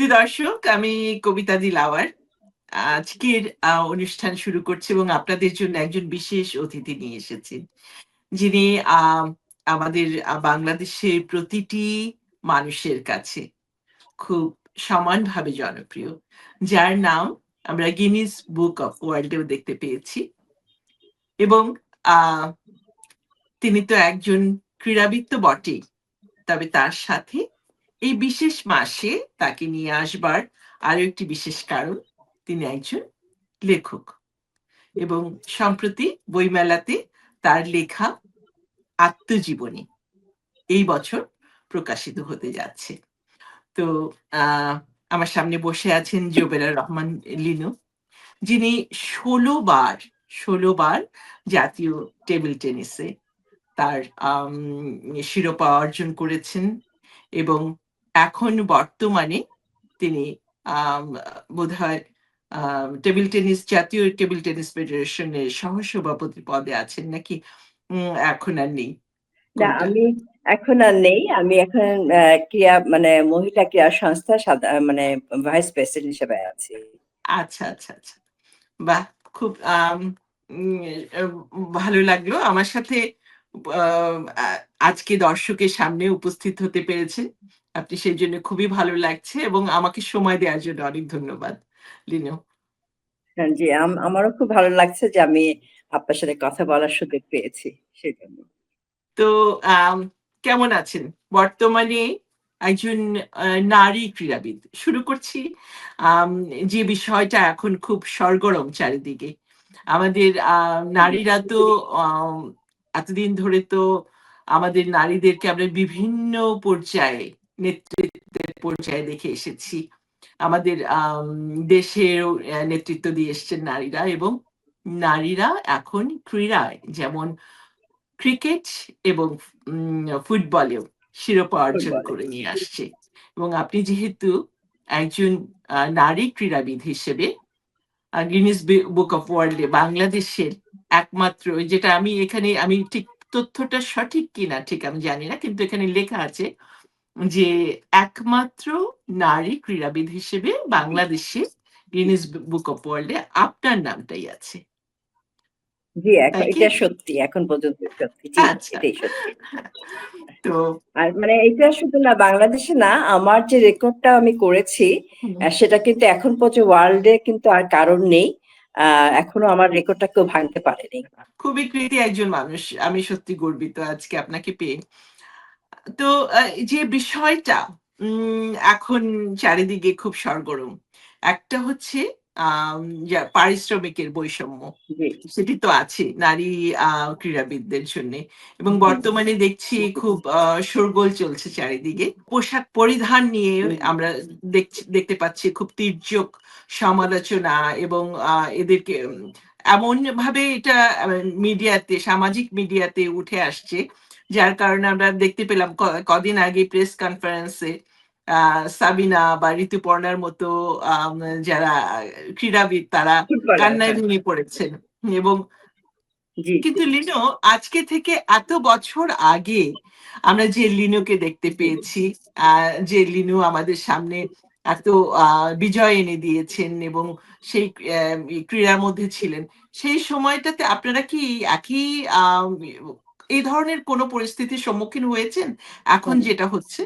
শুধু দর্শক, আমি কবিতা দিলাওয়ার আজকের অনুষ্ঠান শুরু করছি এবং আপনাদের জন্য একজন বিশেষ অতিথি নিয়ে এসেছেন যিনি আমাদের বাংলাদেশের প্রতিটি মানুষের কাছে খুব সমানভাবে জনপ্রিয়। যার নাম আমরা গিনিস বুক অফ ওয়ার্ল্ডেও দেখতে পেয়েছি। এবং তিনি তো একজন ক্রীড়াবিদ তো বটেই। তবে তার সাথে এই বিশেষ মাসে তাকে নিয়ে আসবার আরও একটি বিশেষ কারণ, তিনি একজন লেখক এবং সম্প্রতি বইমেলাতে তার লেখা আত্মজীবনী এই বছর প্রকাশিত হতে যাচ্ছে। তো আমার সামনে বসে আছেন জোবেরা রহমান লিনু, যিনি ষোলো বার ষোলো বার জাতীয় টেবিল টেনিসে তার শিরোপা অর্জন করেছেন এবং এখন বর্তমানে তিনি বোধ হয় টেবিল টেনিস জাতীয় টেবিল টেনিস ফেডারেশনের সহসভাপতি পদে আছেন নাকি? এখন আর নেই। না আমি এখন আর নেই। আমি এখন ক্রিয়া মানে মহিলা ক্রীড়া সংস্থা মানে ভাইস প্রেসিডেন্ট হিসেবে আছি। আচ্ছা আচ্ছা আচ্ছা। বাহ খুব ভালো লাগল। আমার সাথে আজকে দর্শকের সামনে উপস্থিত হতে পেরেছে। আপনি সেই জন্য খুবই ভালো লাগছে এবং আমাকে সময় দেওয়ার জন্য অনেক ধন্যবাদ। লিনু। হ্যাঁ, জি আম- আমারও খুব ভালো লাগছে যে আমি আপনার সাথে কথা বলার সুযোগ পেয়েছি সেই জন্য। তো কেমন আছেন? বর্তমানে একজন নারী ক্রীড়াবিদ। শুরু করছি যে বিষয়টা এখন খুব সরগরম চারিদিকে। আমাদের আহ, নারীরা তো এতদিন ধরে তো আমাদের নারীদেরকে আমরা বিভিন্ন পর্যায়ে নেতৃত্বের পর্যায়ে দেখে এসেছি। আমাদের আম, দেশের নেতৃত্ব দিয়ে এসছেন নারীরা এবং নারীরা এখন ক্রীড়ায় যেমন ক্রিকেট এবং ফুটবলেও শিরোপা অর্জন করে নিয়ে আসছে। এবং আপনি যেহেতু একজন নারী ক্রীড়াবিদ হিসেবে গিনিস বুক অফ ওয়ার্ল্ডে বাংলাদেশের একমাত্র যেটা আমি এখানে আমি ঠিক তথ্যটা সঠিক কিনা ঠিক আমি জানি না কিন্তু এখানে লেখা আছে যে একমাত্র নারী ক্রীড়াবিদ হিসেবে বাংলাদেশে গিনিস বুক অফ ওয়ার্ল্ডে আপনার নামটাই আছে। জি এখন এটা সত্যি এখন পর্যন্ত সত্যি। আচ্ছা। এটাই সত্যি। তো আর মানে এটা শুধু না বাংলাদেশে না আমার যে রেকর্ডটা আমি করেছি সেটা কিন্তু এখন পর্যন্ত ওয়ার্ল্ডে কিন্তু আর কারণ নেই। এখনও আমার রেকর্ডটা কেউ ভাঙতে পারেনি। খুবই কৃতি একজন মানুষ, আমি সত্যি গর্বিত আজকে আপনাকে পেয়ে। তো যে বিষয়টা এখন চারিদিকে খুব সরগরম, একটা হচ্ছে পারিশ্রমিকের বৈষম্য সেটি তো আছে নারী আহ, ক্রীড়াবিদদের জন্য। এবং বর্তমানে দেখছি খুব শোরগোল চলছে চারিদিকে। পোশাক পরিধান নিয়ে আমরা দেখতে পাচ্ছি খুব তীর্যক সমালোচনা এবং আহ, এদেরকে এমন ভাবে এটা মিডিয়াতে সামাজিক মিডিয়াতে উঠে আসছে যার কারণে আমরা দেখতে পেলাম কদিন আগে প্রেস কনফারেন্সে সাবিনা বা ঋতুপর্ণার মতো যারা ক্রীড়াবিদ তারা কান্নায় হ্যাঁ। ভেঙে পড়েছেন। এবং কিন্তু লিনো আজকে থেকে এত বছর আগে আমরা যে লিনোকে দেখতে পেয়েছি যে লিনু আমাদের সামনে এত বিজয় এনে দিয়েছেন এবং সেই ক্রীড়ার মধ্যে ছিলেন সেই সময়টাতে আপনারা কি একই আহ, এই ধরনের কোনো পরিস্থিতির সম্মুখীন হয়েছেন? এখন যেটা হচ্ছে?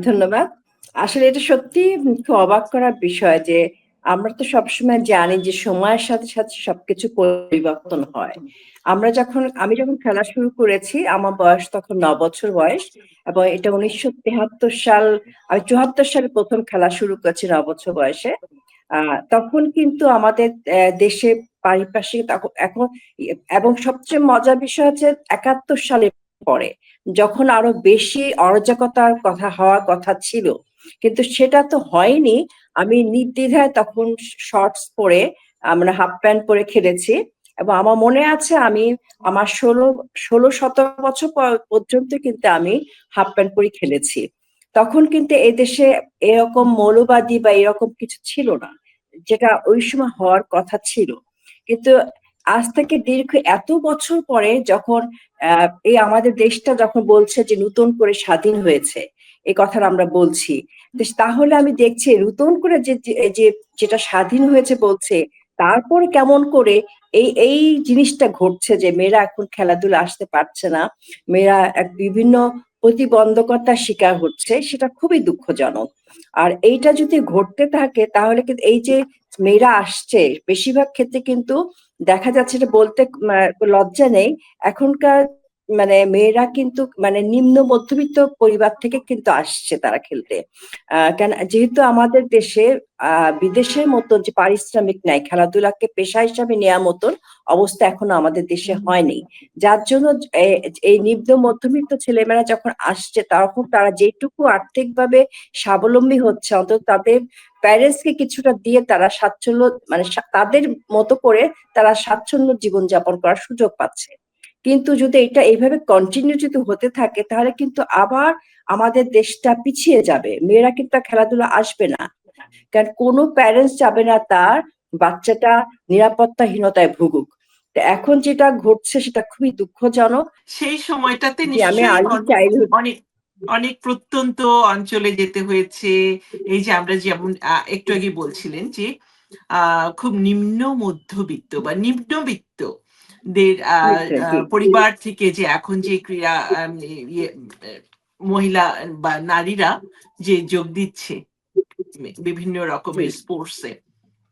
ধন্যবাদ। আসলে এটা সত্যি খুব অবাক করার বিষয় যে আমরা তো সবসময় জানি যে সময়ের সাথে সাথে সবকিছু পরিবর্তন হয়। আমরা যখন, আমি যখন খেলা শুরু করেছি, আমার বয়স তখন ন বছর বয়স এবং এটা উনিশশো তেহাত্তর সাল, আমি চুয়াত্তর সালে প্রথম খেলা শুরু করেছি ন বছর বয়সে। তখন কিন্তু আমাদের দেশে পারিপার্শ্বিক তখন- এখন, এবং সবচেয়ে মজার বিষয় হচ্ছে একাত্তর সালে পরে যখন আরও বেশি অরাজকতার কথা হওয়ার কথা ছিল, কিন্তু সেটা তো হয়নি। আমি নির্দ্বিধায় তখন শর্টস পরে আমরা হাফ প্যান্ট পরে খেলেছি এবং আমার মনে আছে আমি আমার ষোলো ষোলো, সতেরো বছর পর্যন্ত কিন্তু আমি হাফ প্যান্ট পরে খেলেছি। তখন কিন্তু দেশে এরকম মৌলবাদী বা এরকম কিছু ছিল না, যেটা ওই সময় হওয়ার কথা ছিল। কিন্তু আজ থেকে দীর্ঘ এত বছর পরে যখন এই আমাদের দেশটা যখন বলছে যে নতুন করে স্বাধীন হয়েছে, এই কথাটা আমরা বলছি তাহলে আমি দেখছি নতুন করে যে- যে, যেটা স্বাধীন হয়েছে বলছে, তারপর কেমন করে এই এই জিনিসটা ঘটছে যে মেয়েরা এখন খেলাধুলা আসতে পারছে না, মেয়েরা এক বিভিন্ন প্রতিবন্ধকতার শিকার হচ্ছে, সেটা খুবই দুঃখজনক। আর এইটা যদি ঘটতে থাকে, তাহলে কিন্তু এই যে মেয়েরা আসছে, বেশিরভাগ ক্ষেত্রে কিন্তু দেখা যাচ্ছে এটা বলতে লজ্জা নেই। এখনকার মানে মেয়েরা কিন্তু মানে নিম্ন মধ্যবিত্ত পরিবার থেকে কিন্তু আসছে তারা খেলতে। কেন, যেহেতু আমাদের দেশে বিদেশের মতো যে পারিশ্রমিক নেয় খেলাধুলাকে পেশা হিসাবে নেওয়ার মতন অবস্থা এখনও আমাদের দেশে হয়নি। যার জন্য এই নিম্ন মধ্যবিত্ত ছেলেমেয়েরা যখন আসছে, তখন তারা যেটুকু আর্থিকভাবে স্বাবলম্বী হচ্ছে, অন্তত তাদের প্যারেন্টস কে কিছুটা দিয়ে তারা স্বাচ্ছন্দ্য মানে তাদের মতো করে তারা স্বাচ্ছন্দ্য জীবনযাপন করার সুযোগ পাচ্ছে। কিন্তু যদি এটা এইভাবে কন্টিনিউ যদি হতে থাকে তাহলে কিন্তু আবার আমাদের দেশটা পিছিয়ে যাবে। মেয়েরা কিন্তু খেলাধুলা আসবে না। কারণ কোনো প্যারেন্টস যাবে না তার বাচ্চাটা নিরাপত্তাহীনতায় ভুগুক। এখন যেটা ঘটছে সেটা খুবই দুঃখজনক। সেই সময়টাতে আমি আর্লি চাইল্ডহুড অনেক অনেক প্রত্যন্ত অঞ্চলে যেতে হয়েছে এই যে আমরা যেমন একটু আগে বলছিলেন যে আহ, খুব নিম্ন মধ্যবিত্ত বা নিম্নবিত্ত দের আহ, জি। পরিবার থেকে যে এখন যে ক্রীড়া ইয়ে, মহিলা বা নারীরা যে যোগ দিচ্ছে বিভিন্ন রকমের। স্পোর্টসে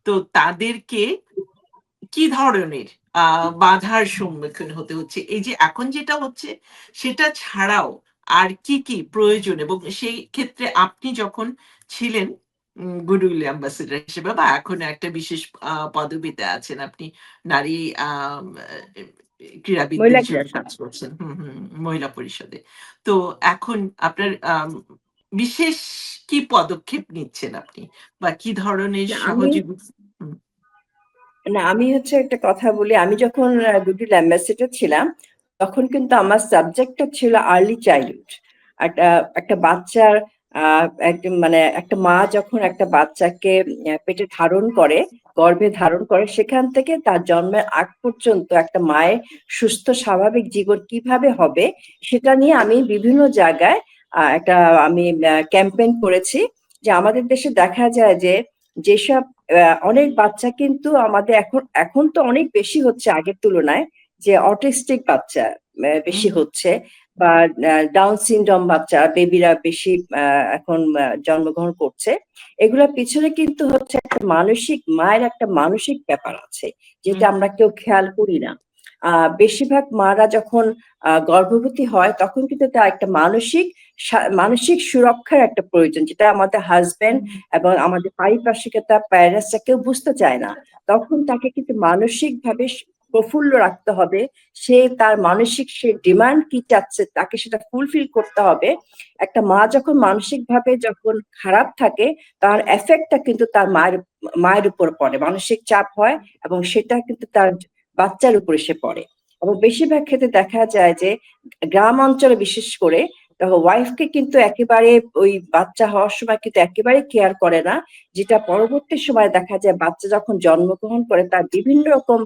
তো তাদেরকে কি ধরনের আহ বাধার সম্মুখীন হতে হচ্ছে এই যে এখন যেটা হচ্ছে সেটা ছাড়াও আর কি কি প্রয়োজন? এবং সেই ক্ষেত্রে আপনি যখন ছিলেন গুডউইল অ্যাম্বাসেডার হিসেবে বা এখন একটা বিশেষ পদবিতে আছেন আপনি নারী আম, আহ, ক্রীড়াবিদদের মহিলা জন্য ক্রীড়া কাজ করছেন। হুম হুম মহিলা পরিষদে। তো এখন আপনার বিশেষ কি পদক্ষেপ নিচ্ছেন আপনি? বা কি ধরনের সহযোগিতা না আমি হচ্ছে একটা কথা বলি। আমি যখন গুডউইল অ্যাম্বাসেডর ছিলাম তখন কিন্তু আমার সাবজেক্টটা ছিল আর্লি চাইল্ডহুড একটা একটা বাচ্চার একদম মানে একটা মা যখন একটা বাচ্চাকে পেটে ধারণ করে, গর্ভে ধারণ করে, সেখান থেকে তার জন্মের আগ পর্যন্ত একটা মায়ের সুস্থ, স্বাভাবিক জীবন কীভাবে হবে, সেটা নিয়ে আমি বিভিন্ন জায়গায় একটা, আমি ক্যাম্পেইন করেছি যে আমাদের দেশে দেখা যায় যে যেসব অনেক বাচ্চা কিন্তু আমাদের এখন এখন তো অনেক বেশি হচ্ছে আগের তুলনায় যে অটিস্টিক বাচ্চা বেশি হচ্ছে বা ডাউন সিনড্রোম বাচ্চা বেবিরা বেশি এখন জন্মগ্রহণ করছে এগুলোর পিছনে কিন্তু হচ্ছে একটা মানসিক মায়ের একটা মানসিক ব্যাপার আছে যেটা আমরা কেউ খেয়াল করি না। আহ বেশিরভাগ মারা যখন আহ, গর্ভবতী হয় তখন কিন্তু তার একটা মানসিক মানসিক সুরক্ষার একটা প্রয়োজন যেটা আমাদের হাজবেন্ড এবং আমাদের পারিপার্শ্বিকতা প্যারেন্টসরা কেউ বুঝতে চায় না। তখন তাকে কিন্তু মানসিক ভাবে প্রফুল্ল রাখতে হবে। সে তার মানসিক সে ডিমান্ড কি চাচ্ছে তাকে সেটা ফুলফিল করতে হবে। একটা মা যখন মানসিক ভাবে যখন খারাপ থাকে, তার এফেক্টটা কিন্তু তার মায়ের মায়ের উপর পড়ে। মানসিক চাপ হয় এবং সেটা কিন্তু তার বাচ্চার উপর এসে পড়ে। এবং বেশিরভাগ ক্ষেত্রে দেখা যায় যে গ্রাম অঞ্চলে বিশেষ করে ওয়াইফকে কিন্তু একেবারে ওই বাচ্চা হওয়ার সময় কিন্তু একেবারে কেয়ার করে না। যেটা পরবর্তী সময় দেখা যায় বাচ্চা যখন জন্মগ্রহণ করে তার বিভিন্ন রকম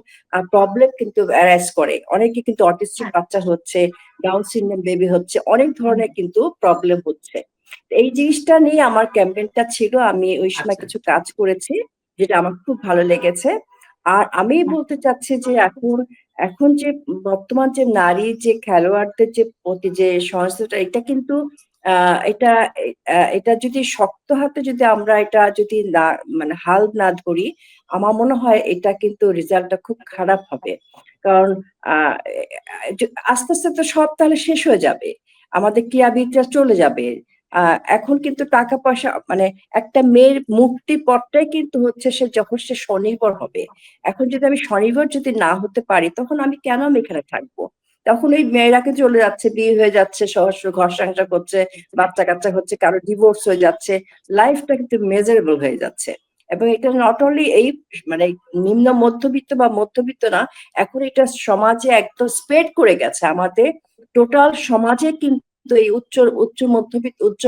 প্রবলেম কিন্তু অ্যারাইজ করে। অনেকে কিন্তু অটিস্টিক বাচ্চা হচ্ছে ডাউন সিনড্রোম বেবি হচ্ছে অনেক ধরনের কিন্তু প্রবলেম হচ্ছে। এই জিনিসটা নিয়ে আমার ক্যাম্পেইনটা ছিল আমি ওই সময় আচ্ছা। কিছু কাজ করেছি যেটা আমার খুব ভালো লেগেছে। আর আমি বলতে চাচ্ছি যে এখন এখন যে বর্তমান যে নারী যে খেলোয়াড়দের যে প্রতি যে সংস্থাটা এটা কিন্তু এটা এটা যদি শক্ত হাতে যদি আমরা এটা যদি না মানে হাল না ধরি, আমার মনে হয় এটা কিন্তু রেজাল্টটা খুব খারাপ হবে। কারণ আস্তে আস্তে তো সব তাহলে শেষ হয়ে যাবে। আমাদের ক্রীড়াবিদরা চলে যাবে। এখন কিন্তু টাকা পয়সা মানে একটা মেয়ের মুক্তি পথটাই কিন্তু হচ্ছে সে যখন সে স্বনির্ভর হবে। এখন যদি আমি স্বনির্ভর যদি না হতে পারি, তখন আমি কেন আমি এখানে থাকব? তখন ওই মেয়েরাকে চলে যাচ্ছে, বিয়ে হয়ে যাচ্ছে, সহস্র ঘর সংসার করছে বাচ্চা কাচ্চা হচ্ছে, কারও ডিভোর্স হয়ে যাচ্ছে লাইফটা কিন্তু মেজারেবল হয়ে যাচ্ছে। এবং এটা নট অনলি এই মানে নিম্ন মধ্যবিত্ত বা মধ্যবিত্ত না, এখন এটা সমাজে একদম স্প্রেড করে গেছে। আমাদের টোটাল সমাজে কিন্তু এই উচ্চ উচ্চ মধ্যবিত্ত উচ্চ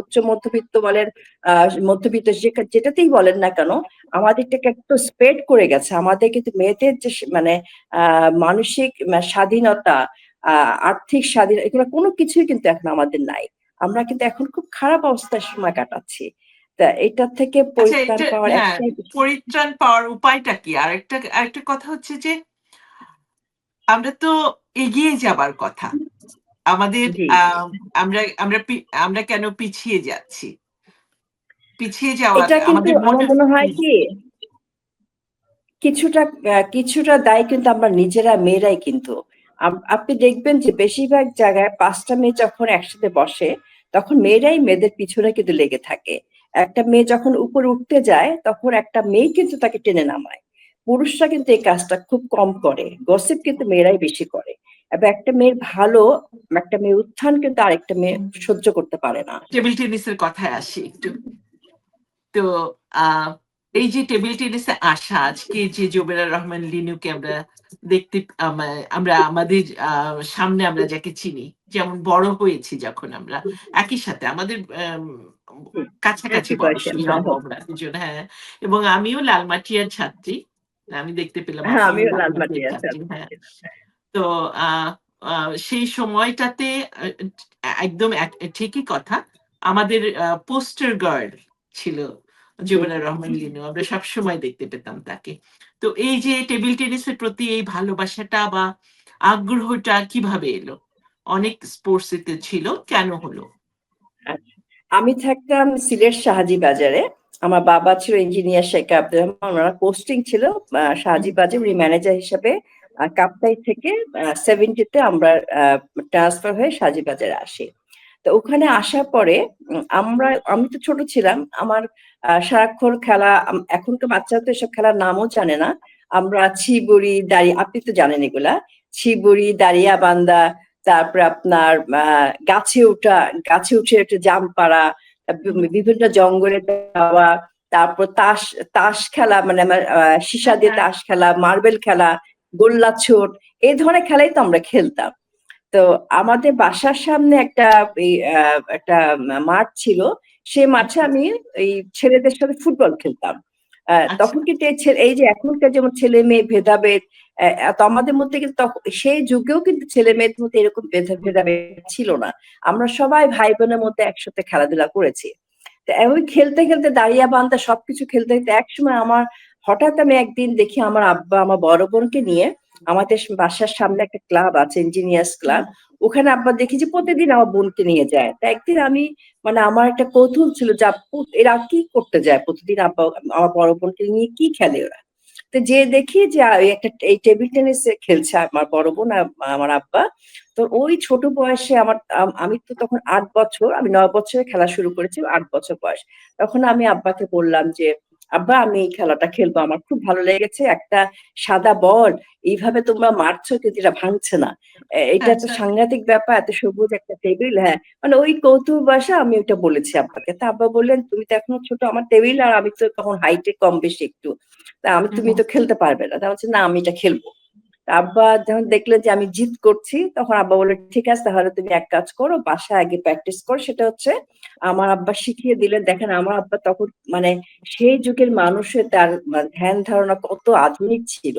উচ্চ মধ্যবিত্ত বলেন আহ মধ্যবিত্ত যেটাতেই বলেন না কেন আমাদেরটাকে একটু স্প্রেড করে গেছে। আমাদের কিন্তু মেয়েদের যে মানে মানসিক স্বাধীনতা আহ আর্থিক স্বাধীনতা এগুলো কোনো কিছুই কিন্তু এখন আমাদের নাই। আমরা কিন্তু এখন খুব খারাপ অবস্থায় সময় কাটাচ্ছি। তা এটা থেকে আচ্ছা পরিত্রাণ পাওয়ার হ্যাঁ পরিত্রাণ পাওয়ার উপায়টা কি? আর একটা আরেকটা কথা হচ্ছে যে আমরা তো এগিয়ে যাবার কথা। আমাদের আমরা আমরা আমরা কেন পিছিয়ে যাচ্ছি? পিছিয়ে যাওয়া এটা কিন্তু আমাদের আমার মনে হয় কি কিছুটা কিছুটা দায় কিন্তু আমরা নিজেরা মেয়েরাই কিন্তু। আপনি দেখবেন যে বেশিরভাগ জায়গায় পাঁচটা মেয়ে যখন একসাথে বসে তখন মেয়েরাই মেয়েদের পিছনে কিন্তু লেগে থাকে। একটা মেয়ে যখন উপরে উঠতে যায় তখন একটা মেয়ে কিন্তু তাকে টেনে নামায়। পুরুষরা কিন্তু এই কাজটা খুব কম করে। গসিপ কিন্তু মেয়েরাই বেশি করে। এবং একটা মেয়ের ভালো একটা মেয়ে উত্থান কিন্তু আরেকটা মেয়ে সহ্য করতে পারে না। টেবিল টেনিসের কথায় আসি একটু। তো এই যে টেবিল টেনিসে আসা আজকে যে জোবেরা রহমান লিনুকে আমরা দেখতে আমরা আমাদের সামনে আমরা যাকে চিনি যেমন বড় হয়েছি যখন আমরা একই সাথে আমাদের আম, কাছাকাছি আমরা দুজন হ্যাঁ। এবং আমিও লালমাটিয়ার ছাত্রী আমি দেখতে পেলাম হ্যাঁ আমিও লালমাটিয়ার ছাত্রী। হ্যাঁ। তো সেই সময়টাতে একদম এক- ঠিকই কথা। আমাদের পোস্টার গার্ড ছিল জুবেলা রহমান লিনু। আমরা সব সময় দেখতে পেতাম তাকে। তো এই যে টেবিল টেনিসের প্রতি এই ভালোবাসাটা বা আগ্রহটা কীভাবে এলো? অনেক স্পোর্টস এতে ছিল কেন হলো? আমি থাকতাম সিলেট শাহাজি বাজারে। আমার বাবা ছিল ইঞ্জিনিয়ার শেখ আব্দুর রহমান। ওনার পোস্টিং ছিল শাহাজি বাজার উনি ম্যানেজার হিসেবে কাপ্তাই থেকে সেভেন্টিতে আমরা ট্রান্সফার হয়ে শাহাজি বাজারে আসি। তো ওখানে আসার পরে আমরা আমি তো ছোট ছিলাম আমার সারাক্ষণ খেলা এখনকার বাচ্চারা তো এসব খেলার নামও জানে না। আমরা ছিবুড়ি দাঁড়িয়ে আপনি তো জানেন এগুলা। ছিবুড়ি দাঁড়িয়া বান্দা তারপরে আপনার আহ, গাছে ওঠা গাছে উঠে একটু জাম পাড়া বিভিন্ন জঙ্গলে যাওয়া তারপর তাস তাস খেলা মানে আমার সীসা দিয়ে তাস খেলা মার্বেল খেলা গোল্লা ছোট এই ধরনের খেলাই তো আমরা খেলতাম। তো আমাদের বাসার সামনে একটা একটা মাঠ ছিল সেই মাঠে আমি এই ছেলেদের সাথে ফুটবল খেলতাম। আচ্ছা। তখন কিন্তু এই যে এখনকার যেমন ছেলে মেয়ে ভেদাভেদ তো আমাদের মধ্যে কিন্তু সেই যুগেও কিন্তু ছেলে মেয়েদের মধ্যে এরকম ভেদা- ভেদাভেদ ছিল না। আমরা সবাই ভাই বোনের মধ্যে একসাথে খেলাধুলা করেছি। তো ওই খেলতে খেলতে দাঁড়িয়া বান্ধা সবকিছু খেলতে খেলতে একসময় আমার হঠাৎ আমি একদিন দেখি আমার আব্বা, আমার বড় বোনকে নিয়ে আমাদের বাসার সামনে একটা ক্লাব আছে ইঞ্জিনিয়ার্স ক্লাব ওখানে আব্বা দেখি যে প্রতিদিন আমার বোনকে নিয়ে যায়। তা একদিন আমি মানে আমার একটা কৌতূহল ছিল যে এরা কি করতে যায় প্রতিদিন আব্বা, আমার বড় বোনকে নিয়ে, কি খেলে ওরা? তো যে দেখি যে একটা, এই টেবিল টেনিস খেলছে আমার বড় বোন আমার আব্বা। তো ওই ছোট বয়সে আমার আমি তো তখন আট বছর, আমি নয় বছরে খেলা শুরু করেছি, আট বছর বয়স। তখন আমি আব্বাকে বললাম যে আব্বা আমি এই খেলাটা খেলব। আমার খুব ভালো লেগেছে। একটা সাদা বল এইভাবে তোমরা মারছো কিন্তু এটা ভাঙছে না। এটা একটা আচ্ছা। সাংঘাতিক ব্যাপার এত সবুজ একটা টেবিল হ্যাঁ। মানে ওই কৌতুক বাসা আমি ওইটা বলেছি আব্বাকে। তা আব্বা বললেন তুমি তো এখনও ছোট আমার টেবিল আর আমি তো তখন হাইটে কম বেশি একটু। তা আমি তুমি তো খেলতে পারবে না। তা বলছে না আমি এটা খেলব। আব্বা যখন দেখলেন যে আমি জিত করছি, তখন আব্বা বলল, ঠিক আছে, তাহলে তুমি এক কাজ করো, বাসায় আগে প্র্যাকটিস করো। সেটা হচ্ছে, আমার আব্বা শিখিয়ে দিলেন। দেখেন, আমার আব্বা তখন মানে সেই যুগের মানুষের তার মানে ধ্যান ধারণা কত আধুনিক ছিল।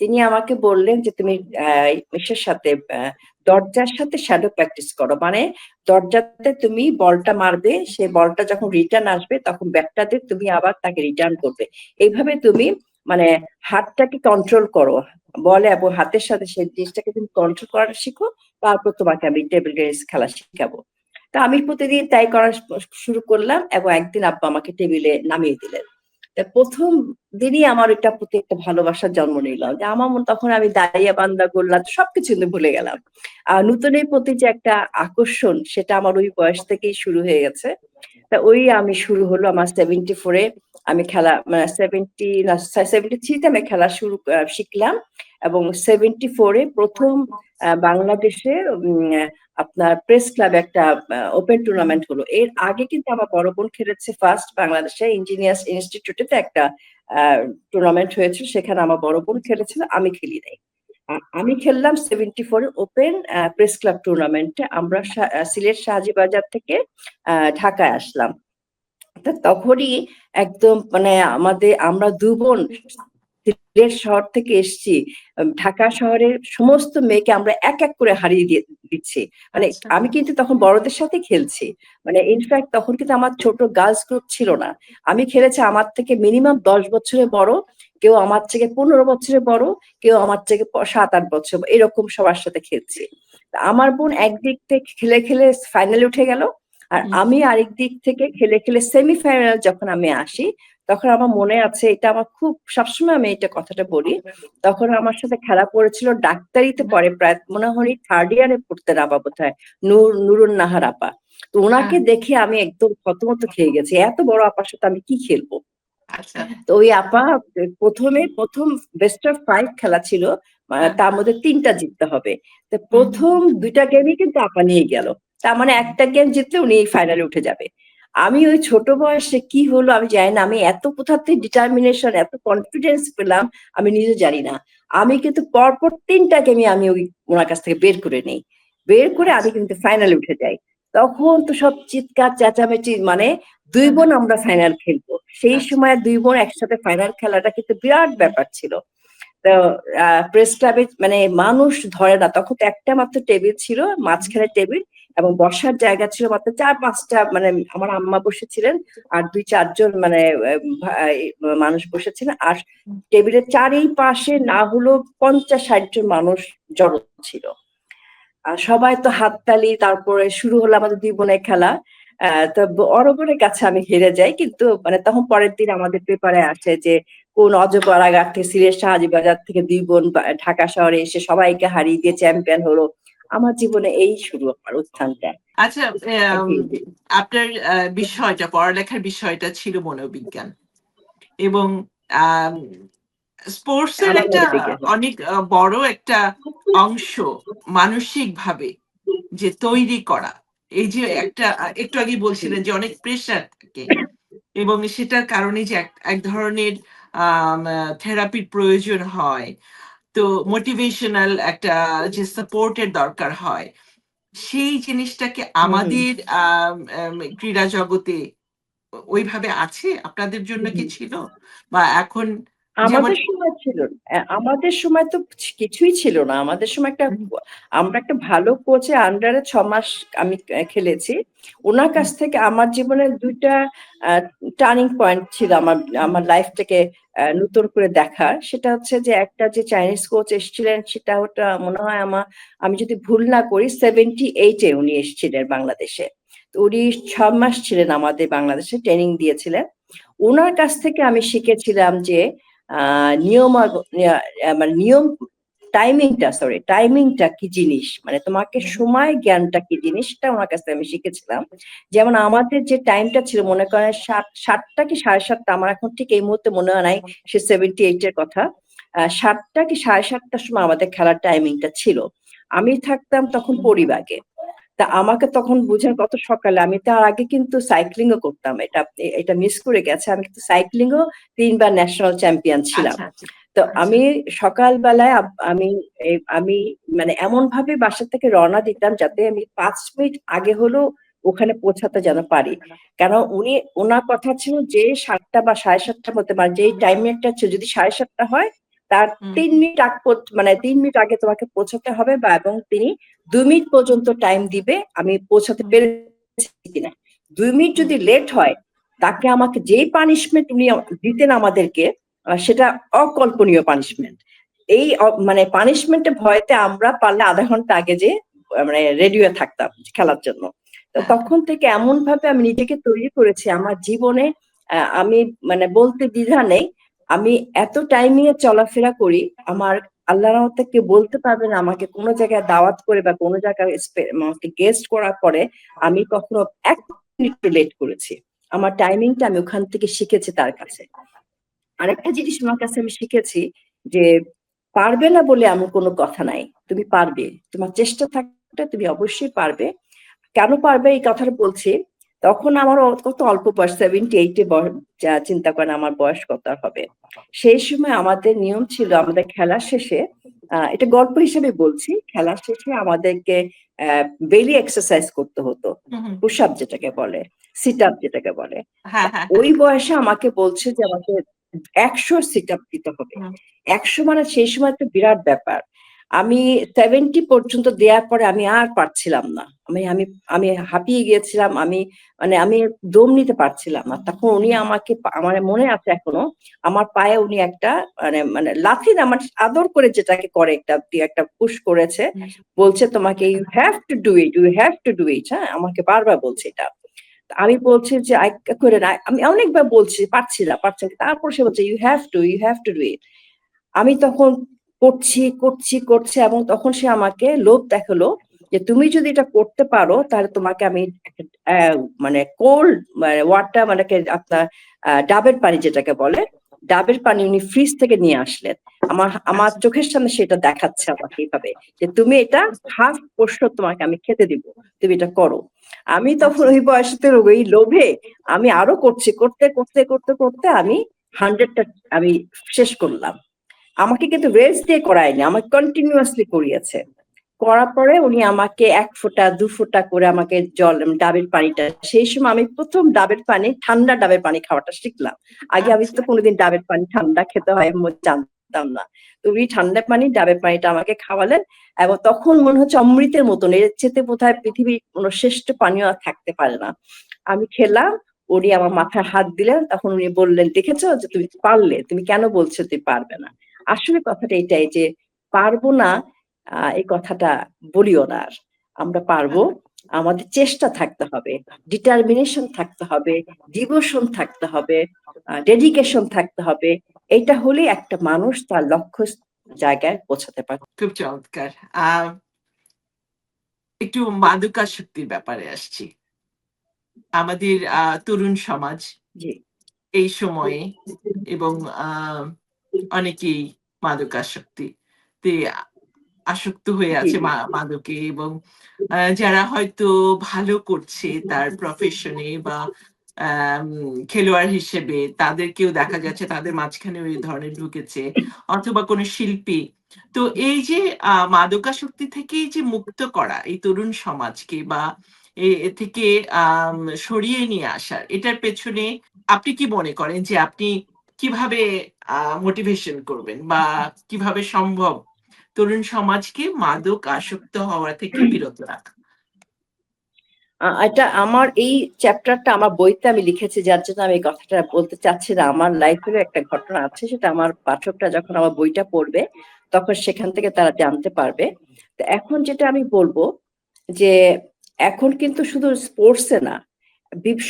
তিনি আমাকে বললেন যে, তুমি ইসের সাথে দরজার সাথে শ্যাডো প্র্যাকটিস করো। মানে দরজাতে তুমি বলটা মারবে সেই বলটা যখন রিটার্ন আসবে, তখন ব্যাটটাতে তুমি আবার তাকে রিটার্ন করবে। এইভাবে তুমি মানে হাতটাকে কন্ট্রোল করো। বলে এবং হাতের সাথে সেই জিনিসটাকে তুমি কন্ট্রোল করাটা শিখো, তারপর তোমাকে আমি টেবিল টেনিস খেলা শিখাবো। তা আমি প্রতিদিন তাই করা শুরু করলাম এবং একদিন আব্বা আমাকে টেবিলে নামিয়ে দিলেন। প্রথম দিনই আমার এটা প্রতি একটা ভালোবাসার জন্ম নিল যে আমার মন তখন আমি দাঁড়িয়ে বান্দা, গোল্লা সবকিছু ভুলে গেলাম। আর নতুনের প্রতি যে একটা আকর্ষণ সেটা আমার ওই বয়স থেকেই শুরু হয়ে গেছে। তা ওই আমি শুরু হলো আমার সেভেন্টি ফোরে আমি খেলা মানে সেভেন্টি না সেভেন্টি থ্রিতে আমি খেলা শুরু শিখলাম এবং সেভেন্টি ফোরে প্রথম বাংলাদেশে আপনার প্রেস ক্লাবে একটা ওপেন টুর্নামেন্ট হলো। এর আগে কিন্তু আমার বড় বোন খেলেছে ফার্স্ট বাংলাদেশে ইঞ্জিনিয়ার্স ইনস্টিটিউটে একটা টুর্নামেন্ট হয়েছিল, সেখানে আমার বড় বোন খেলেছিল, আমি খেলি নাই। আমি খেললাম seventy four open press club টুর্নামেন্টে আমরা সিলেট শাহজি বাজার থেকে ঢাকায় আসলাম। তখনই একদম মানে আমাদের আমরা দু বোন সিলেট শহর থেকে এসেছি। ঢাকা শহরের সমস্ত মেয়েকে আমরা এক এক করে হারিয়ে দিয়ে দিচ্ছি। মানে আচ্ছা। আমি কিন্তু তখন বড়দের সাথে খেলছি। মানে ইনফ্যাক্ট তখন কিন্তু আমার ছোট গার্লস গ্রুপ ছিল না। আমি খেলেছি আমার থেকে মিনিমাম দশ বছরের বড় কেউ আমার থেকে পনেরো বছরের বড় কেউ আমার থেকে সাত আট বছর এরকম সবার সাথে খেলছি। তা আমার বোন একদিক থেকে খেলে খেলে ফাইনালে উঠে গেল। আর আমি আরেক দিক থেকে খেলে খেলে সেমিফাইনাল যখন আমি আসি তখন আমার মনে আছে এটা আমার খুব সবসময় আমি এটা কথাটা বলি তখন আমার সাথে খেলা পড়েছিল ডাক্তারিতে পরে প্রায় মনে হয় থার্ড ইয়ারে পড়তে রাপা বোধ হয় নূর নুরুন নাহার আপা। তো ওনাকে। দেখে আমি একদম থতমত খেয়ে গেছি এত বড় আপার সাথে আমি কি খেলব? আচ্ছা। তো ওই আপা প্রথমে প্রথম বেস্ট অফ ফাইভ খেলা ছিল হ্যাঁ। তার মধ্যে তিনটা জিততে হবে। তো প্রথম দুইটা গেমই কিন্তু আপা নিয়ে গেল। তার মানে একটা গেম জিতলে উনি এই ফাইনালে উঠে যাবে। আমি ওই ছোট বয়সে কি হলো আমি জানি না আমি এত কোথাতে ডিটারমিনেশন এত কনফিডেন্স পেলাম আমি নিজে জানি না। আমি কিন্তু পরপর তিনটা গেমই আমি ওই ওনার কাছ থেকে বের করে নেই। বের করে আমি কিন্তু ফাইনালে উঠে যাই। তখন তো সব চিৎকার চেঁচামেচি মানে দুই বোন আমরা ফাইনাল খেলব। সেই আচ্ছা। সময় দুই বোন একসাথে ফাইনাল খেলাটা কিন্তু বিরাট ব্যাপার ছিল। তো প্রেস ক্লাবে মানে মানুষ ধরে না। তখন তো একটা মাত্র টেবিল ছিল মাঝখানে টেবিল এবং বসার জায়গা ছিল মাত্র চার পাঁচটা মানে আমার আম্মা বসেছিলেন আর দুই চারজন মানে মানুষ বসেছিলেন। আর টেবিলের চারি পাশে না হলো পঞ্চাশ ষাট জন মানুষ জড়ো ছিল। সবাই তো হাততালি, তারপরে শুরু হলো আমাদের দুই বোনের খেলা। তো অরবরের কাছে আমি হেরে যাই, কিন্তু মানে তখন পরের দিন আমাদের পেপারে আসে যে কোন অজগরাঘাট থেকে সিলেট শাহজিবাজার থেকে দুই বোন ঢাকা শহরে এসে সবাইকে হারিয়ে দিয়ে চ্যাম্পিয়ন হলো। আমার জীবনে এই শুরু আমার উত্থানটা। আচ্ছা আপনার বিষয়টা পড়ালেখার বিষয়টা ছিল মনোবিজ্ঞান। এবং স্পোর্টস এর একটা অনেক বড় একটা অংশ মানসিক ভাবে যে তৈরি করা। এই যে একটা একটু আগে বলছিলেন যে অনেক প্রেশার থাকে। এবং সেটার কারণে যে এক- এক ধরনের থেরাপির প্রয়োজন হয়। তো মোটিভেশনাল একটা যে সাপোর্টের দরকার হয় সেই জিনিসটাকে আমাদের আম, আম, ক্রীড়া জগতে ওইভাবে আছে? আপনাদের জন্য কি ছিল? বা এখন আমাদের সময় ছিল। আমাদের সময় তো কিছুই ছিল না। আমাদের সময় একটা আমরা একটা ভালো কোচের আন্ডারে ছ মাস আমি খেলেছি। ওনার কাছ থেকে আমার জীবনের দুইটা টার্নিং পয়েন্ট ছিল আমার আমার লাইফটাকে নতুন করে দেখা সেটা হচ্ছে যে একটা যে চাইনিজ কোচ এসেছিলেন সেটা ওটা মনে হয় আমার আমি যদি ভুল না করি সেভেন্টি এইটে উনি এসেছিলেন বাংলাদেশে। তো উনি ছ মাস ছিলেন আমাদের বাংলাদেশে ট্রেনিং দিয়েছিলেন। ওনার কাছ থেকে আমি শিখেছিলাম যে আহ, নিয়ম মানে নিয়ম টাইমিংটা সরি টাইমিংটা কি জিনিস? মানে তোমাকে সময় জ্ঞানটা কি জিনিসটা ওনার কাছ থেকে আমি শিখেছিলাম। যেমন আমাদের যে টাইমটা ছিল মনে করেন সাত সাতটা কি সাড়ে সাতটা? আমার এখন ঠিক এই মুহূর্তে মনে হয় নাই সে সেভেন্টি এইট এর কথা। আহ, সাতটা কি সাড়ে সাতটার সময় আমাদের খেলার টাইমিংটা ছিল। আমি থাকতাম তখন পরিবাগে। তা আমাকে তখন বুঝেন কত সকালে আমি তার আগে কিন্তু সাইক্লিংও করতাম এটা এটা মিস করে গেছে আমি কিন্তু সাইক্লিংও তিনবার ন্যাশনাল চ্যাম্পিয়ন ছিলাম। আচ্ছা, আচ্ছা, তো আচ্ছা। আমি সকালবেলায় আমি আমি মানে এমন ভাবে বাসা থেকে রওনা দিতাম যাতে আমি পাঁচ মিনিট আগে হলেও ওখানে পৌঁছাতে যেন পারি। কারণ উনি ওনার কথা ছিল যে সাতটা বা সাড়ে সাতটার মধ্যে মানে যেই টাইমিংটা ছিল যদি সাড়ে সাতটা হয় তার তিন মিনিট আগ মানে তিন মিনিট আগে তোমাকে পৌঁছাতে হবে বা এবং তিনি দুই মিনিট পর্যন্ত টাইম দিবে আমি পৌঁছাতে। পেরেছি কিনা। দুই মিনিট যদি লেট হয় তাকে আমাকে যেই পানিশমেন্ট উনি দিতেন আমাদেরকে সেটা অকল্পনীয় পানিশমেন্ট এই মানে পানিশমেন্টের ভয়তে আমরা পারলে আধা ঘণ্টা আগে যে মানে রেডিও থাকতাম খেলার জন্য। তো তখন থেকে এমন ভাবে আমি নিজেকে তৈরি করেছি আমার জীবনে আহ, আমি মানে বলতে দ্বিধা নেই আমি এত টাইমিং এ চলাফেরা করি, আমার আল্লাহ রহমতে বলতে পারবে না আমাকে কোনো জায়গায় দাওয়াত করে বা কোনো জায়গায় গেস্ট করার পরে আমি কখনো এক মিনিট লেট করেছি। আমার টাইমিংটা আমি ওখান থেকে শিখেছি তার কাছে। আরেকটা জিনিস আমার কাছে আমি শিখেছি যে পারবে না বলে এমন কোনো কথা নাই। তুমি পারবে। তোমার চেষ্টা থাকলে তুমি অবশ্যই পারবে। কেন পারবে এই কথাটা বলছি? তখন আমার কত অল্প বয়স সেভেন্টি এইটে চিন্তা করেন আমার বয়স কত হবে। সেই সময় আমাদের নিয়ম ছিল আমাদের খেলা শেষে এটা গল্প হিসেবে বলছি খেলা শেষে আমাদেরকে বেলি এক্সারসাইজ করতে হতো। পুশ আপ যেটাকে বলে সিট আপ যেটাকে বলে। হ্যাঁ হ্যাঁ। ওই বয়সে আমাকে বলছে যে আমাকে একশো সিট আপ দিতে হবে। একশো মানে সেই সময় একটা বিরাট ব্যাপার। আমি সেভেন্টি পর্যন্ত দেওয়ার পরে আমি আর পারছিলাম না। আমি আমি আমি হাঁপিয়ে গিয়েছিলাম আমি মানে আমি দম নিতে পারছিলাম না। তখন উনি আমাকে আমার মনে আছে এখনও আমার পায়ে উনি একটা মানে মানে লাথি না আমার আদর করে যেটাকে করে একটা একটা পুশ করেছে বলছে তোমাকে you have to do it you have to do it হ্যাঁ আমাকে বারবার বলছে এটা। আমি বলছি যে আই করে না। আমি অনেকবার বলছি পারছি না পারছি না। তারপর সে বলছে you have to you have to do it আমি তখন করছি করছি, করছে এবং তখন সে আমাকে লোভ দেখাল যে তুমি যদি এটা করতে পারো, তাহলে তোমাকে আমি মানে কোল্ড মানে ওয়াটার মানে আপনার ডাবের পানি যেটাকে বলে, ডাবের পানি উনি ফ্রিজ থেকে নিয়ে আসলেন। আমার আমার চোখের সামনে সেটা দেখাচ্ছে আমাকে এইভাবে যে তুমি এটা হাফ পোষ্য তোমাকে আমি খেতে দিব, তুমি এটা করো। আমি তখন ওই বয়সে ওই লোভে আমি আরও করছি, করতে করতে করতে করতে আমি হান্ড্রেডটা আমি শেষ করলাম। আমাকে কিন্তু রেস্ট দিয়ে করায়নি আমাকে কন্টিনিউয়াসলি করিয়েছে। করার পরে উনি আমাকে এক ফোঁটা দু ফোঁটা করে আমাকে জল ডাবের পানিটা সেই সময় আমি প্রথম ডাবের পানি ঠান্ডা ডাবের পানি খাওয়াটা শিখলাম। আগে আমি তো আচ্ছা। কোনোদিন ডাবের পানি ঠান্ডা খেতে হয় জানতাম না। তো উনি ঠান্ডা পানি ডাবের পানিটা আমাকে খাওয়ালেন এবং তখন মনে হচ্ছে অমৃতের মতন এর চেতে বোধহয় পৃথিবীর কোনো শ্রেষ্ঠ পানীয় আর থাকতে পারে না। আমি খেলাম উনি আমার মাথায় হাত দিলেন তখন উনি বললেন দেখেছ যে তুমি পারলে তুমি কেন বলছো তুই পারবে না? আসলে কথাটা এটাই যে পারব না এই কথাটা বলিও না আর। আমরা পারব আমাদের চেষ্টা থাকতে হবে ডিটারমিনেশন থাকতে হবে ডিভোশন থাকতে হবে ডেডিকেশন থাকতে হবে এটা হলে একটা মানুষ তার লক্ষ্য জায়গায় পৌঁছাতে পারে খুব চমৎকার। একটু মাদকাসক্তির ব্যাপারে আসছি। আমাদের আহ, তরুণ সমাজ এই সময়ে এবং আহ, অনেকেই মাদকাসক্তি। তে আসক্ত হয়ে আছে মা- মাদকে এবং যারা হয়তো ভালো করছে তার প্রফেশনে বা খেলোয়াড় হিসেবে তাদেরকেও দেখা যাচ্ছে তাদের মাঝখানে ওই ধরনের ঢুকেছে অথবা কোনো শিল্পী। তো এই যে আহ, মাদকাসক্তি থেকে যে মুক্ত করা এই তরুণ সমাজকে বা এ- থেকে সরিয়ে নিয়ে আসার এটার পেছনে আপনি কি মনে করেন যে আপনি কীভাবে মোটিভেশন করবেন বা কীভাবে সম্ভব? তরুণ সমাজকে মাদক আসক্ত হওয়া থেকে বিরত রাখা। এটা আমার এই চ্যাপ্টারটা আমার বইতে আমি লিখেছি, যার জন্য আমি এই কথাটা বলতে চাচ্ছি না। আমার লাইফেরও একটা ঘটনা আছে, সেটা আমার পাঠকরা যখন আমার বইটা পড়বে, তখন সেখান থেকে তারা জানতে পারবে। তো এখন যেটা আমি বলব, যে এখন কিন্তু শুধু স্পোর্টসে না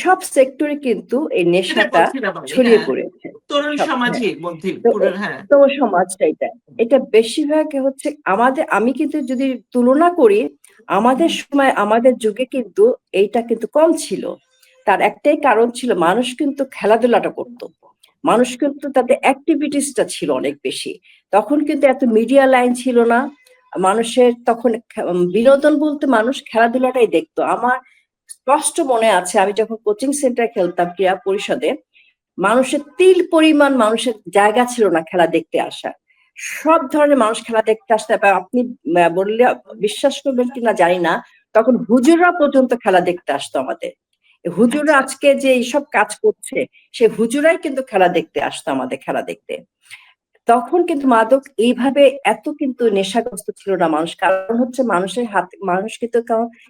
সব সেক্টরে কিন্তু এই নেশাটা ছড়িয়ে হ্যাঁ। পড়েছে। তরুণ সমাজের মধ্যে তো পুরো হ্যাঁ। তো সমাজটা এটা এটা বেশিরভাগ হচ্ছে আমাদের আমি কিন্তু যদি তুলনা করি আমাদের সময় আমাদের যুগে কিন্তু এইটা কিন্তু কম ছিল। তার একটাই কারণ ছিল মানুষ কিন্তু খেলাধুলাটা করতো। মানুষ কিন্তু তাদের অ্যাক্টিভিটিসটা ছিল অনেক বেশি। তখন কিন্তু এত মিডিয়া লাইন ছিল না। মানুষের তখন বিনোদন বলতে মানুষ খেলাধুলাটাই দেখতো। আমার স্পষ্ট মনে আছে আমি যখন কোচিং সেন্টার খেলতাম ক্রীড়া পরিষদে মানুষের তিল পরিমাণ মানুষের জায়গা ছিল না খেলা দেখতে আসা। সব ধরনের মানুষ খেলা দেখতে আসতে পারে। আপনি বললে বিশ্বাস করবেন কিনা জানি না তখন হুজুররা পর্যন্ত খেলা দেখতে আসতো আমাদের। হুজুররা আচ্ছা। আজকে যে এইসব কাজ করছে সে হুজুরাই কিন্তু খেলা দেখতে আসতো আমাদের খেলা দেখতে। তখন কিন্তু মাদক এইভাবে এত কিন্তু নেশাগ্রস্ত ছিল না মানুষ। কারণ হচ্ছে মানুষের হাতে মানুষ কিন্তু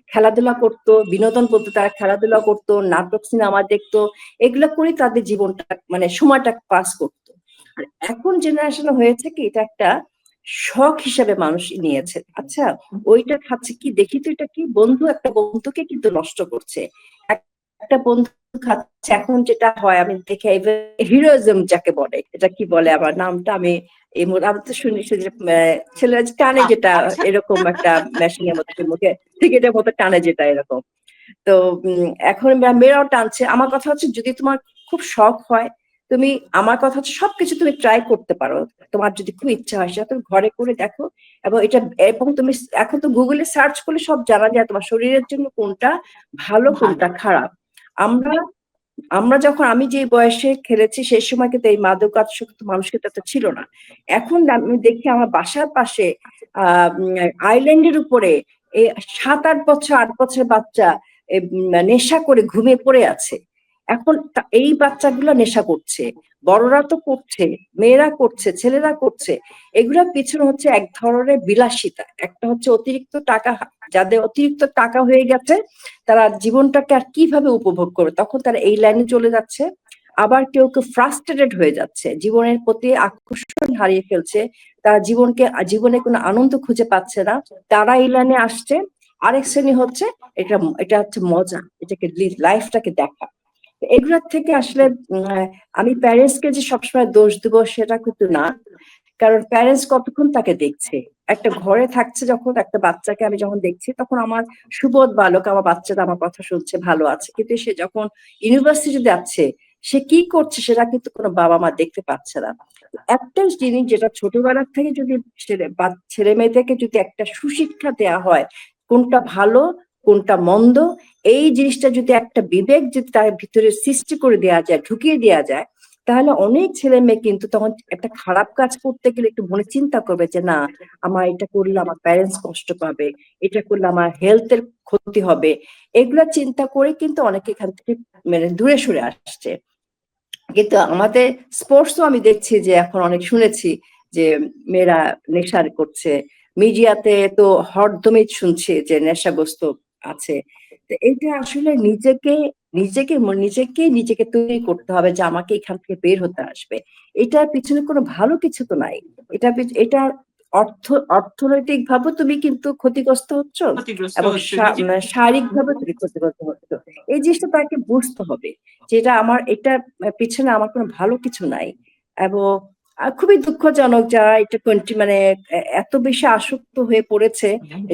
খেলাধুলা করতো বিনোদন বলতে তারা খেলাধুলা করতো নাটক সিনেমা দেখতো এগুলো করে তাদের জীবনটা মানে সময়টা পাস করতো। আর এখন জেনারেশন হয়েছে কি এটা একটা শখ হিসাবে মানুষ নিয়েছে। আচ্ছা ওইটা খাচ্ছে কি? দেখি তো এটা কি? বন্ধু একটা বন্ধুকে কিন্তু নষ্ট করছে। এক- একটা বন্ধু খাচ্ছে এখন যেটা হয় আমি দেখে হিরোইজম যাকে বলে এটা কি বলে আমার নামটা আমি এই আমি তো শুনি ছেলেরা যে টানে যেটা আচ্ছা। এরকম একটা মেশিনের মতো মুখে টিকেটের মতো টানে যেটা এরকম। তো এখন মেয়েরাও টানছে। আমার কথা হচ্ছে যদি তোমার খুব শখ হয় তুমি আমার কথা হচ্ছে সবকিছু তুমি ট্রাই করতে পারো। তোমার যদি খুব ইচ্ছা হয় সেটা তুমি ঘরে করে দেখো। এবং এটা এবং তুমি এখন তো গুগলে সার্চ করলে সব জানা যায় তোমার শরীরের জন্য কোনটা ভালো। কোনটা খারাপ। আমরা আমরা যখন, আমি যে বয়সে খেলেছি, সেই সময় কিন্তু এই মাদকাসক্ত মানুষ কিন্তু এত ছিল না। এখন আমি দেখি আমার বাসার পাশে, আহ আইল্যান্ডের উপরে সাত আট বছর আট বছর বাচ্চা নেশা করে ঘুমিয়ে পড়ে আছে। এখন এই বাচ্চাগুলো নেশা করছে। বড়রা তো করছে, মেয়েরা করছে, ছেলেরা করছে। এগুলার পিছনে হচ্ছে এক ধরনের বিলাসিতা। একটা হচ্ছে অতিরিক্ত টাকা যাদের অতিরিক্ত টাকা হয়ে গেছে, তারা জীবনটাকে আর কীভাবে উপভোগ করবে? তখন তারা এই লাইনে চলে যাচ্ছে। আবার কেউ, কেউ ফ্রাস্ট্রেটেড হয়ে যাচ্ছে। জীবনের প্রতি আকর্ষণ হারিয়ে ফেলছে। তারা জীবনকে জীবনে কোনো আনন্দ খুঁজে পাচ্ছে না। তারা এই লাইনে আসছে। আরেক শ্রেণি হচ্ছে এটা এটা হচ্ছে মজা। এটাকে লাইফটাকে দেখা। এগুলার থেকে আসলে আমি প্যারেন্টস কে যে সবসময় দোষ দিব সেটা কিন্তু না। কারণ প্যারেন্টস কতক্ষণ তাকে দেখছে। একটা ঘরে থাকছে যখন একটা বাচ্চাকে আমি যখন দেখছি তখন আমার সুবোধ বালক আমার বাচ্চাটা আমার কথা শুনছে, ভালো আছে। কিন্তু সে যখন ইউনিভার্সিটি যাচ্ছে, সে কি করছে সেটা কিন্তু কোনো বাবা-মা দেখতে পাচ্ছে না। একটা জিনিস যেটা ছোটবেলার থেকে যদি ছেলে বা ছেলে-মেয়েদেরকে যদি একটা সুশিক্ষা দেয়া হয়, কোনটা ভালো, কোনটা মন্দ, এই জিনিসটা যদি একটা বিবেক যদি তার ভিতরে সৃষ্টি করে দেওয়া যায়, ঢুকিয়ে দেওয়া যায়, তাহলে অনেক ছেলে-মেয়ে কিন্তু তখন একটা খারাপ কাজ করতে গেলে একটু মনে চিন্তা করবে যে, "না, আমার এটা করলে আমার প্যারেন্টস কষ্ট পাবে। এটা করলে আমার হেলথ এর ক্ষতি হবে।" এগুলা চিন্তা করে কিন্তু অনেকে এখান থেকে মানে দূরে সরে আসছে। কিন্তু আমাদের স্পোর্টস আমি দেখছি যে এখন অনেক শুনেছি যে মেয়েরা নেশার করছে। মিডিয়াতে তো হরদমই শুনছি যে নেশাগ্রস্ত আছে। তো এইটা আসলে নিজেকে নিজেকে ম নিজেকেই নিজেকে তৈরি করতে হবে যে আমাকে এখান থেকে বের হতে আসবে। এটার পিছনে কোনো ভালো কিছু তো নাই। এটা এটা অর্থ অর্থনৈতিক ভাবে তুমি কিন্তু ক্ষতিগ্রস্ত হচ্ছ এবং মানে শারীরিকভাবে তুমি ক্ষতিগ্রস্ত হচ্ছ। এই জিনিসটা তাকে বুঝতে হবে। যে এটা আমার এটা পিছনে আমার কোনো ভালো কিছু নাই। এবং খুবই দুঃখজনক যারা এটা মানে এত বেশি আসক্ত হয়ে পড়েছে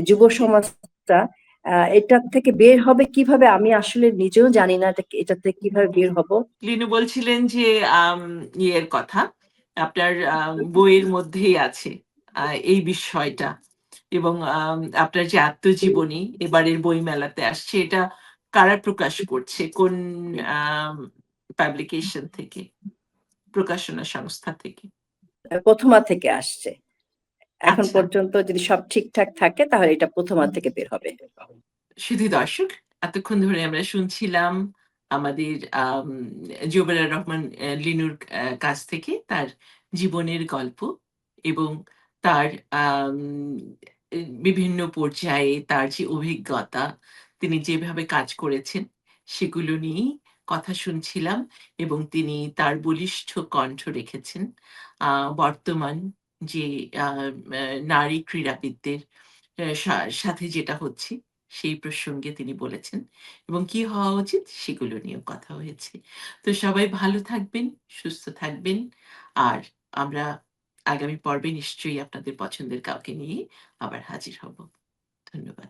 যুব সমাজটা আ এটার থেকে বের হবে কীভাবে আমি আসলে নিজেও জানি না এটা এটা থেকে কীভাবে বের হব। লিনু বলছিলেন যে ইয়ের কথা, আপনার বইয়ের মধ্যেই আছে এই বিষয়টা এবং আপনার যে আত্মজীবনী এবারের বইমেলাতে আসছে এটা কারা প্রকাশ করছে? কোন পাবলিকেশন থেকে? প্রকাশনা সংস্থা থেকে? 'প্রথমা' থেকে আসছে। এখন আচ্ছা। পর্যন্ত যদি সব ঠিকঠাক থাকে তাহলে এটা 'প্রথমা' থেকে বের হবে। শুধু দর্শক, এতক্ষণ ধরে আমরা শুনছিলাম আমাদের আম জুবেরা রহমান লিনুর কাছ থেকে তার জীবনের গল্প এবং তার বিভিন্ন পর্যায়ে তার যে অভিজ্ঞতা, তিনি যেভাবে কাজ করেছেন সেগুলো নিয়েই কথা শুনছিলাম এবং তিনি তার বলিষ্ঠ কণ্ঠ রেখেছেন। বর্তমান যে আহ, নারী ক্রীড়াবিদদের সা সাথে যেটা হচ্ছে সেই প্রসঙ্গে তিনি বলেছেন এবং কি হওয়া উচিত সেগুলো নিয়ে কথা হয়েছে। তো সবাই ভালো থাকবেন, সুস্থ থাকবেন। আর আমরা আগামী পর্বে নিশ্চয়ই আপনাদের পছন্দের কাউকে নিয়ে আবার হাজির হব। ধন্যবাদ।